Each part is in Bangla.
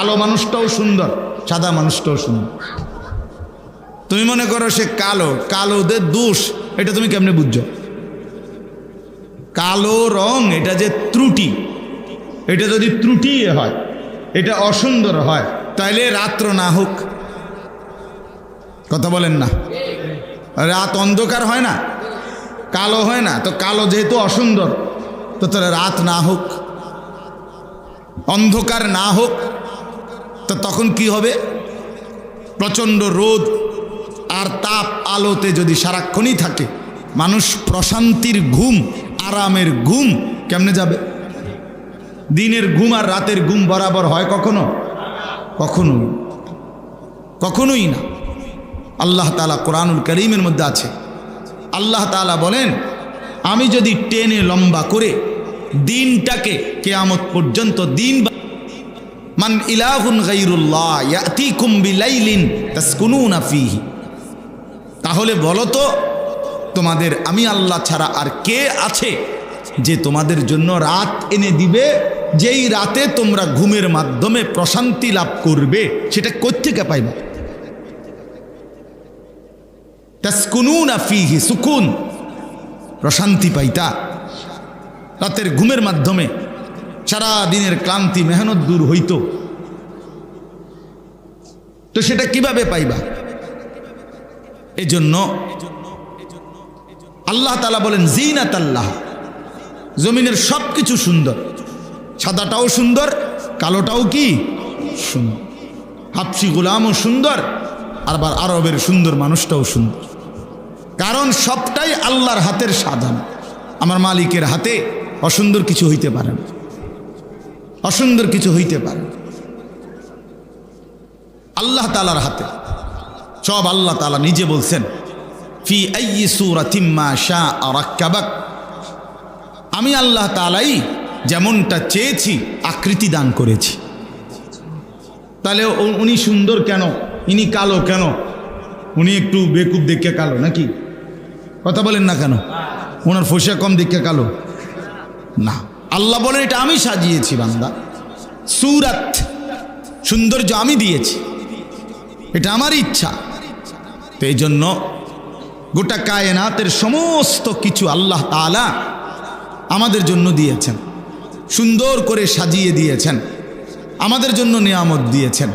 কালো মানুষটাও সুন্দর, সাদা মানুষটাও সুন্দর। তুমি মনে করো সে কালো, কালোদের দোষ, এটা তুমি কেমনে বুঝছ? কালো রং, এটা যে ত্রুটি, এটা যদি ত্রুটি হয়, এটা অসুন্দর হয়, তাইলে রাত্র না হোক। কথা বলেন না। রাত অন্ধকার হয় না, কালো হয় না, তো কালো যেহেতু অসুন্দর, তো তাহলে রাত না হোক, অন্ধকার না হোক তো তখন কি হবে? প্রচণ্ড রোদ আর তাপ আলোতে যদি সারাক্ষণই থাকে, মানুষ প্রশান্তির ঘুম, আরামের ঘুম কেমনে যাবে? দিনের ঘুম আর রাতের ঘুম বরাবর হয় কখনো? কখনোই। কখনোই না। আল্লাহ তালা কোরআনুল করিমের মধ্যে আছে। আল্লাহ তালা বলেন, আমি যদি টেনে লম্বা করে দিনটাকে কেয়ামত পর্যন্ত দিন মান ইলাহুন গাইরুল্লাহ ইয়াতিকুম বিলাইলিন তাসকুনুনা ফীহি। তাহলে বলো তো, তোমাদের আমি আল্লাহ ছাড়া আর কে আছে যে তোমাদের জন্য রাত এনে দিবে, যেই রাতে তোমরা ঘুমের মাধ্যমে প্রশান্তি লাভ করবে, সেটা কোত্থেকে পাইবা? তাসকুনুনা ফীহি, সুকুন, প্রশান্তি পাইতা। রাতের ঘুমের মাধ্যমে সারা দিনের ক্লান্তি, মেহনত দূর হইত। তো সেটা কীভাবে পাইবা? এজন্য আল্লাহ তালা বলেন জিনাত আল্লাহ জমিনের সব কিছু সুন্দর। সাদাটাও সুন্দর, কালোটাও কি? সুন্দর। হাফসি গোলামও সুন্দর আবার আরবের সুন্দর মানুষটাও সুন্দর। কারণ সবটাই আল্লাহর হাতের সাধন। আমার মালিকের হাতে অসুন্দর কিছু হইতে পারে না। অসুন্দর কিছু হইতে পারে না। আল্লাহ তালার হাতে। সব আল্লাহ তালা নিজে বলছেন, ফি আইয়ি সূরাতিম্মা শাআ রাক্কাবাক। আমি আল্লাহ তালাই যেমনটা চেয়েছি, আকৃতি দান করেছি। তাহলে উনি সুন্দর কেন? ইনি কালো কেন? উনি একটু বেকুব দেখে কালো নাকি? কথা বলেন না কেন? ওনার ফসা কম দেখে কালো। না, আল্লাহ বলেন এটা আমি সাজিয়েছি বান্দা। সুরাত সৌন্দর্য আমি দিয়েছি। এটা আমার ইচ্ছা। তো এই জন্য গোটা কায়নাতের সমস্ত কিছু আল্লাহ তাআলা আমাদের জন্য দিয়েছেন। সুন্দর করে সাজিয়ে দিয়েছেন। আমাদের জন্য নিয়ামত দিয়েছেন।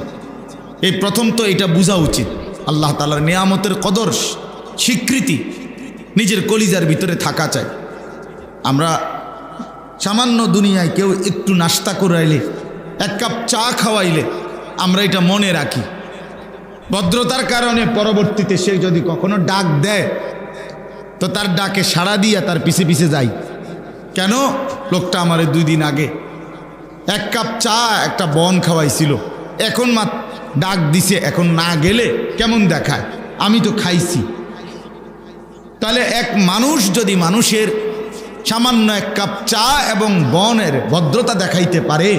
এই প্রথম তো এটা বোঝা উচিত। আল্লাহ তালার নিয়ামতের কদর, স্বীকৃতি নিজের কলিজার ভিতরে থাকা চাই। আমরা সামান্য দুনিয়ায় কেউ একটু নাস্তা করাইলে, এক কাপ চা খাওয়াইলে আমরা এটা মনে রাখি। ভদ্রতার কারণে পরবর্তীতে সে যদি কখনো ডাক দেয়, তো তার ডাকে সাড়া দিয়া তার পিছে পিছে যাই কেন? লোকটা আমার দুই দিন আগে এক কাপ চা, একটা বন খাওয়াইছিল। এখন মা ডাক দিছে, এখন না গেলে কেমন দেখায়? আমি তো খাইছি। তাহলে এক মানুষ যদি মানুষের সামান্য এক কাপ চা এবং বনের ভদ্রতা দেখাইতে পারে,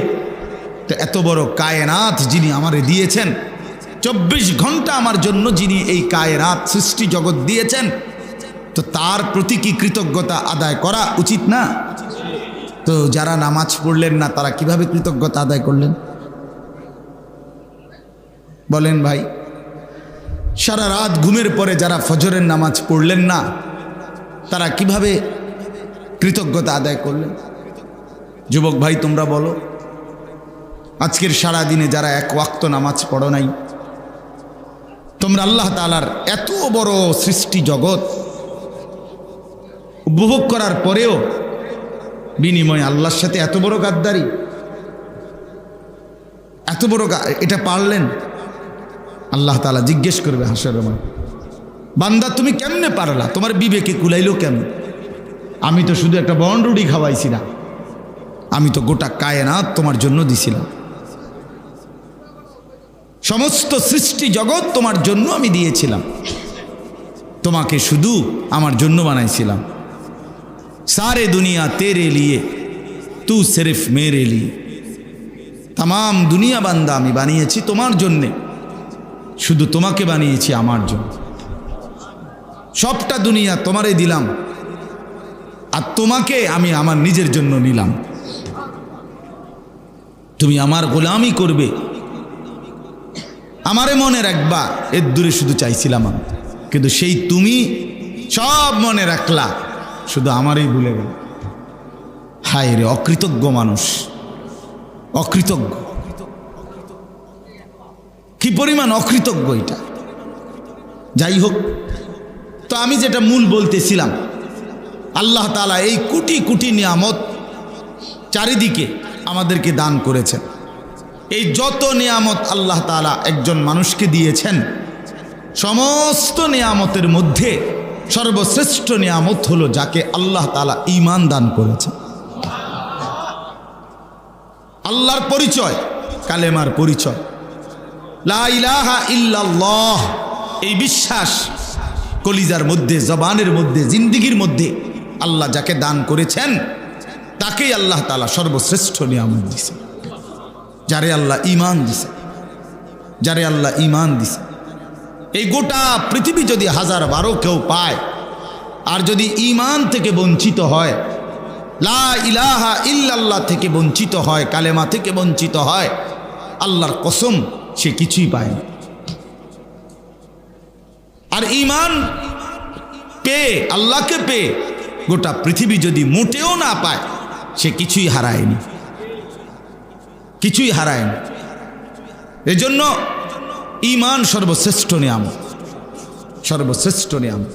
তো এত বড় কায়নাত যিনি আমারে দিয়েছেন চব্বিশ ঘণ্টা আমার জন্য যিনি এই কায়নাত সৃষ্টি জগৎ দিয়েছেন, তো তার প্রতি কি কৃতজ্ঞতা আদায় করা উচিত না? তো যারা নামাজ পড়লেন না, তারা কীভাবে কৃতজ্ঞতা আদায় করলেন? বলেন ভাই, সারা রাত ঘুমের পরে যারা ফজরের নামাজ পড়লেন না, তারা কীভাবে কৃতজ্ঞতা আদায় করলেন? যুবক ভাই, তোমরা বলো, আজকের সারা দিনে যারা এক ওয়াক্ত নামাজ পড়ো নাই তোমরা আল্লাহ তালার এত বড় সৃষ্টি জগৎ উপভোগ করার পরেও বিনিময়ে আল্লাহর সাথে এত বড় গাদ্দারি, এত বড় এটা পারলেন? আল্লাহ তালা জিজ্ঞেস করবে, হাসর রহমান, বান্দা তুমি কেমনে পারলা? তোমার বিবেকে কুলাইলো কেমন আমি তো শুধু একটা বন রুটি খাওয়াইছি না, আমি তো গোটা কায়নাত তোমার জন্য দিছিলাম। সমস্ত সৃষ্টি জগৎ তোমার জন্য আমি দিয়েছিলাম। তোমাকে শুধু আমার জন্য বানাইছিলাম। সারে দুনিয়া তেরে লিয়ে, তু সিরফ মেরে লিয়ে। তাম দুনিয়া বান্দা আমি বানিয়েছি তোমার জন্যে। শুধু তোমাকে বানিয়েছি আমার জন্য। সবটা দুনিয়া তোমারে দিলাম। আর তোমাকে আমি আমার নিজের জন্য নিলাম। তুমি আমার গোলামি করবে। আমারে মনে রাখবা, এর দূরে শুধু চাইছিলাম আমি। কিন্তু সেই তুমি সব মনে রাখলা, শুধু আমারই ভুলে গেল। হায় রে, অকৃতজ্ঞ মানুষ। অকৃতজ্ঞ। কি পরিমাণ অকৃতজ্ঞ এটা। যাই হোক, তো আমি যেটা মূল বলতেছিলাম, আল্লাহ তালা এই কোটি কোটি নিয়ামত চারিদিকে আমাদেরকে দান করেছেন। এই যত নিয়ামত আল্লাহ তালা একজন মানুষকে দিয়েছেন, সমস্ত নিয়ামতের মধ্যে সর্বশ্রেষ্ঠ নিয়ামত হলো যাকে আল্লাহ তালা ইমান দান করেছে আল্লাহর পরিচয়, কালেমার পরিচয়। লা ইলাহা ইল্লাল্লাহ, এই বিশ্বাস কলিজার মধ্যে, জবানের মধ্যে, জিন্দিগির মধ্যে আল্লাহ যাকে দান করেছেন, তাকেই আল্লাহ তালা সর্বশ্রেষ্ঠ নিয়ামত দিছে যারে আল্লাহ ইমান দিছে, যারে আল্লাহ ইমান দিছে। এই গোটা পৃথিবী যদি হাজার বারো কেউ পায়, আর যদি ইমান থেকে বঞ্চিত হয়, লা ইলাহা ইল্লাল্লাহ থেকে বঞ্চিত হয়, কালেমা থেকে বঞ্চিত হয়, আল্লাহর কসম সে কিছুই পায় না। আর ইমান পেয়ে, আল্লাহকে পেয়ে গোটা পৃথিবী যদি মোটেও না পায়, সে কিছুই হারায়নি। কিছুই হারায়নি এজন্য ইমান সর্বশ্রেষ্ঠ নিয়ামত। সর্বশ্রেষ্ঠ নিয়ামত।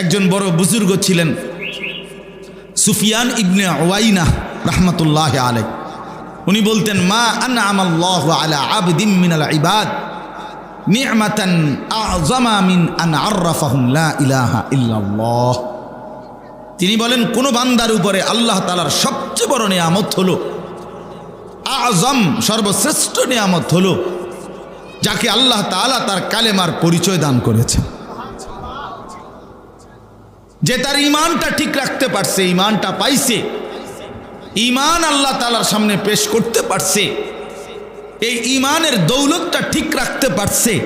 একজন বড় বুজুর্গ ছিলেন সুফিয়ান ইবনে ওয়াইনা রহমতুল্লাহ আলাই উনি বলতেন, মা আল্লাহ আলা আবদিন মিনাল ইবাদ আন ইলাহা তিনি বলেন, কোন বান্দার উপরে আল্লাহ তালার সবচেয়ে বড় নিয়ামত হলো আজম সর্বশ্রেষ্ঠ নিয়ামত হলো যাকে আল্লাহ তাআলা তার কালেমার পরিচয় দান করেছে যে তার ইমানটা ঠিক রাখতে পারছে ইমানটা পাইছে ইমান আল্লাহ তালার সামনে পেশ করতে পারছে, এই ইমানের দৌলতটা ঠিক রাখতে পারছে,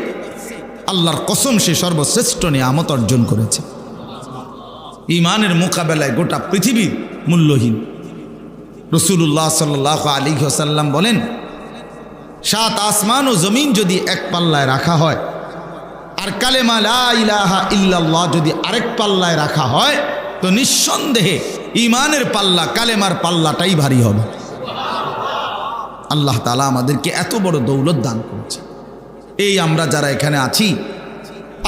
আল্লাহর কসম সে সর্বশ্রেষ্ঠ নিয়ামত অর্জন করেছে। ইমানের মোকাবেলায় গোটা পৃথিবী মূল্যহীন। রসুল্লাহ সাল্লাহ আলী সাল্লাম বলেন, সাত আসমান ও জমিন যদি এক পাল্লায় রাখা হয়, আর কালেমা ইলাহা ইল্লাল্লাহ যদি আরেক পাল্লায় রাখা হয়, তো নিঃসন্দেহে ইমানের পাল্লা, কালেমার পাল্লাটাই ভারী হবে। আল্লাহ তালা আমাদেরকে এত বড় দৌলত দান করেছে এই আমরা যারা এখানে আছি,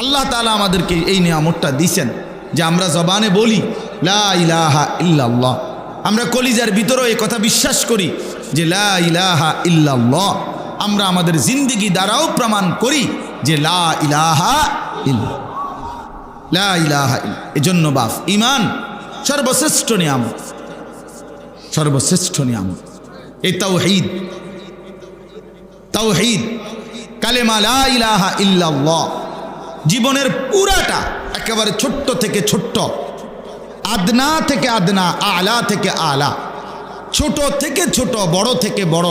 আল্লাহ তালা আমাদেরকে এই নিয়ামতটা দিছেন যে আমরা জবানে বলি, লা ইলাহা ইল্লাল্লাহ। আমরা কলিজার ভিতরেও এই কথা বিশ্বাস করি যে লা ইলাহা ইল্লাল্লাহ। আমরা আমাদের জিন্দিগি দ্বারাও প্রমাণ করি যে লা ইলাহা ইল্লা লা ইলাহা এজন্য বাফ ইমান সর্বশ্রেষ্ঠ নিয়ামত। সর্বশ্রেষ্ঠ নিয়ামত। এই তাওহীদ তাওহীদ, কালেমা লা ইলাহা ইল্লাল্লাহ। জীবনের পুরাটা একেবারে ছোট্ট থেকে ছোট্ট। আদনা থেকে আদনা, আলা থেকে আলা। ছোট থেকে ছোট, বড় থেকে বড়।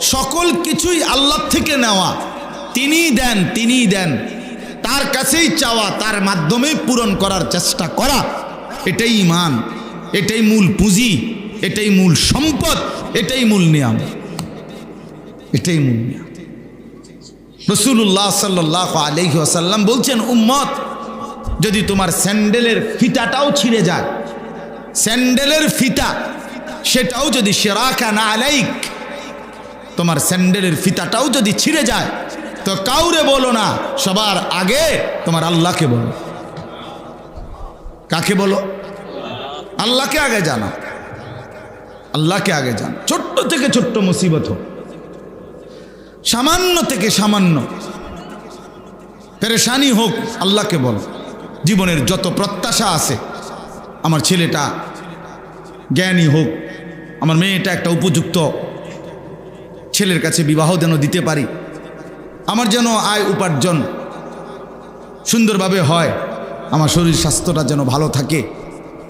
সকল কিছুই আল্লাহ থেকে নেওয়া। তিনিই দেন তিনিই দেন। তার কাছেই চাওয়া, তার মাধ্যমেই পূরণ করার চেষ্টা করা। এটাই ইমান এটাই মূল পুঁজি, এটাই মূল সম্পদ, এটাই মূল নিয়ম। এটাই মূল নিয়ম। রসুল্লাহ সাল্লাহ আলহি বলছেন, উম্মত যদি তোমার স্যান্ডেলের ফিতাটাও ছিঁড়ে যায়, স্যান্ডেলের ফিতা, সেটাও যদি সেরাকা না আলাইক, তোমার স্যান্ডেলের ফিতাটাও যদি ছিঁড়ে যায়, তো কাউরে বলো না, সবার আগে তোমার আল্লাহকে বলো। কাকে বলো? আল্লাহকে আগে জানো। আল্লাহকে আগে জান। ছোট্ট থেকে ছোট্ট মুসিবত হোক। সামান্য থেকে সামান্য। পেরেশানি হোক, আল্লাহকে বল। জীবনের যত প্রত্যাশা আছে, আমার ছেলেটা জ্ঞানী হোক, আমার মেয়েটা একটা উপযুক্ত ছেলের কাছে বিবাহ যেন দিতে পারি, আমার যেন আয় উপার্জন সুন্দরভাবে হয়, আমার শরীর স্বাস্থ্যটা যেন ভালো থাকে।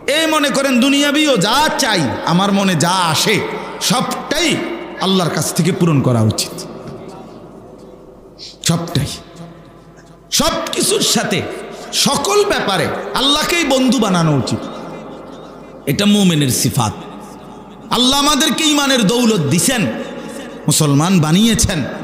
এই মনে করেন দুনিয়াবিও যা চাই, আমার মনে যা আসে, সবটাই আল্লাহর কাছ থেকে পূরণ করা উচিত। সবটাই। সব কিছুর সাথে সকল ব্যাপারে আল্লাহকেই বন্ধু বানানো উচিত। এটা মোমেনের সিফাত। আল্লাহ আমাদেরকে ইমানের দৌলত দিছেন, মুসলমান বানিয়েছেন।